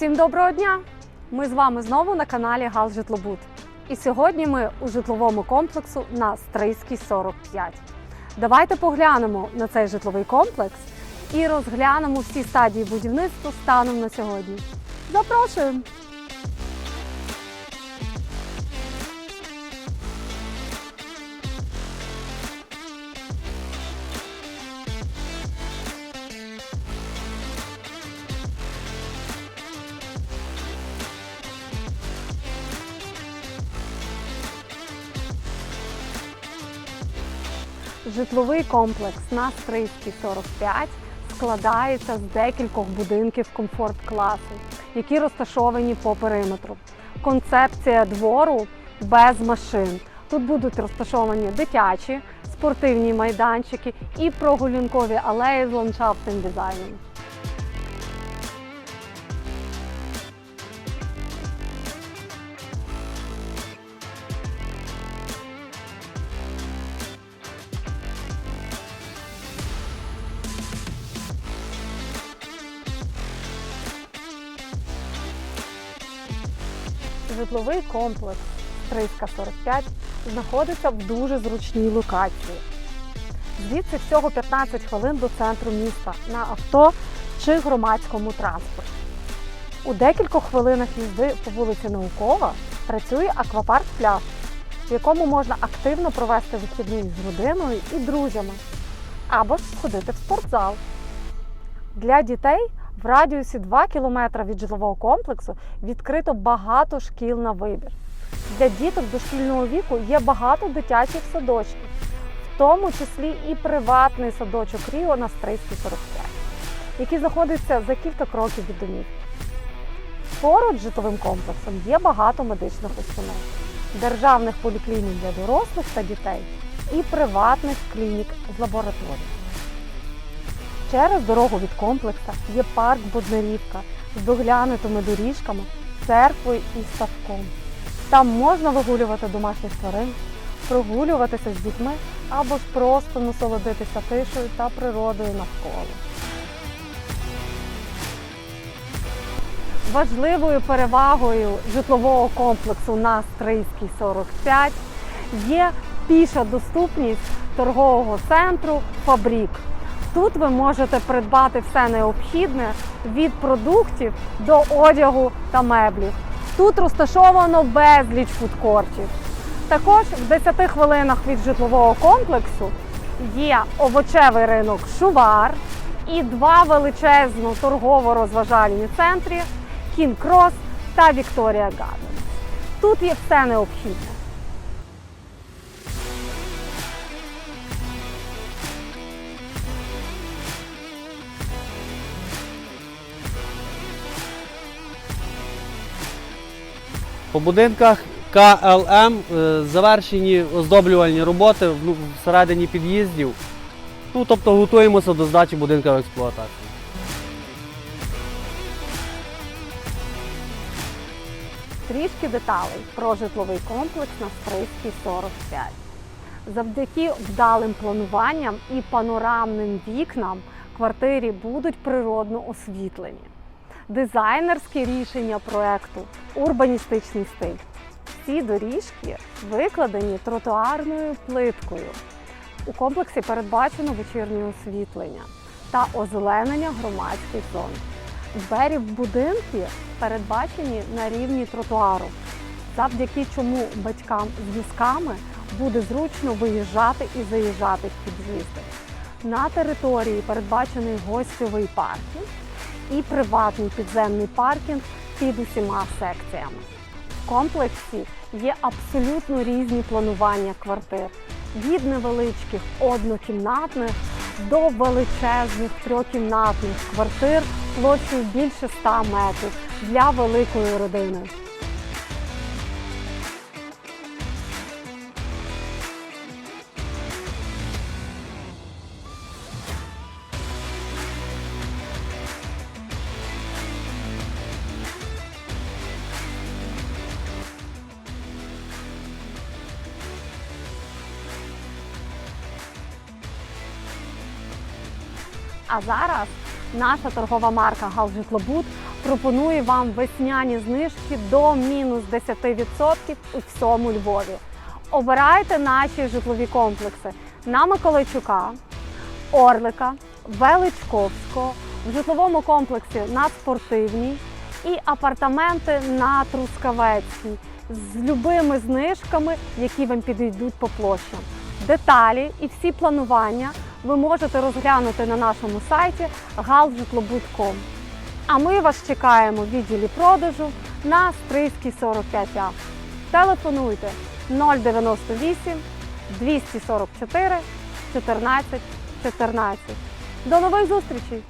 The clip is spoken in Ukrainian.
Всім доброго дня! Ми з вами знову на каналі Гал Житлобуд. І сьогодні ми у житловому комплексу на Стрийській 45. Давайте поглянемо на цей житловий комплекс і розглянемо всі стадії будівництва станом на сьогодні. Запрошуємо! Житловий комплекс на Стрийській 45 складається з декількох будинків комфорт-класу, які розташовані по периметру. Концепція двору без машин. Тут будуть розташовані дитячі, спортивні майданчики і прогулянкові алеї з ландшафтним дизайном. Житловий комплекс Стрийська 45 знаходиться в дуже зручній локації. Звідси всього 15 хвилин до центру міста на авто чи громадському транспорті. У декількох хвилинах їзди по вулиці Наукова працює аквапарк пляж, в якому можна активно провести вихідний з родиною і друзями, або ж сходити в спортзал. Для дітей в радіусі 2 км від житлового комплексу відкрито багато шкіл на вибір. Для діток дошкільного віку є багато дитячих садочків, в тому числі і приватний садочок Ріо на Стрийській 45, який знаходиться за кілька кроків від домівки. Поруч з житловим комплексом є багато медичних установ, державних поліклінік для дорослих та дітей і приватних клінік з лабораторією. Через дорогу від комплексу є парк Боднарівка з доглянутими доріжками, церквою і ставком. Там можна вигулювати домашніх тварин, прогулюватися з дітьми або ж просто насолодитися тишою та природою навколо. Важливою перевагою житлового комплексу на Стрийській 45 є піша доступність торгового центру Фабрік. Тут ви можете придбати все необхідне від продуктів до одягу та меблів. Тут розташовано безліч фудкортів. Також в 10 хвилинах від житлового комплексу є овочевий ринок Шувар і два величезно торгово-розважальні центри Кін Крос та Вікторія Гаден. Тут є все необхідне. По будинках КЛМ е, завершені оздоблювальні роботи ну, всередині під'їздів. Ну, тобто готуємося до здачі будинка в експлуатацію. Трішки деталей про житловий комплекс на Стрийській 45. Завдяки вдалим плануванням і панорамним вікнам квартирі будуть природно освітлені. Дизайнерські рішення проекту, урбаністичний стиль. Всі доріжки викладені тротуарною плиткою. У комплексі передбачено вечірнє освітлення та озеленення громадських зон. Двері в будинки передбачені на рівні тротуару, завдяки чому батькам з візками буде зручно виїжджати і заїжджати в під'їзди. На території передбачений гостьовий паркінг і приватний підземний паркінг під усіма секціями. В комплексі є абсолютно різні планування квартир від невеличких однокімнатних до величезних трьохкімнатних квартир площею більше 100 метрів для великої родини. А зараз наша торгова марка Галжитлобуд пропонує вам весняні знижки до мінус 10% у всьому Львові. Обирайте наші житлові комплекси на Миколайчука, Орлика, Величковського, в житловому комплексі на Спортивній і апартаменти на Трускавецькій з любими знижками, які вам підійдуть по площам. Деталі і всі планування ви можете розглянути на нашому сайті galжитлобуд.com. А ми вас чекаємо в відділі продажу на Стрийській 45А. Телефонуйте 098 244 14 14. До нових зустрічей!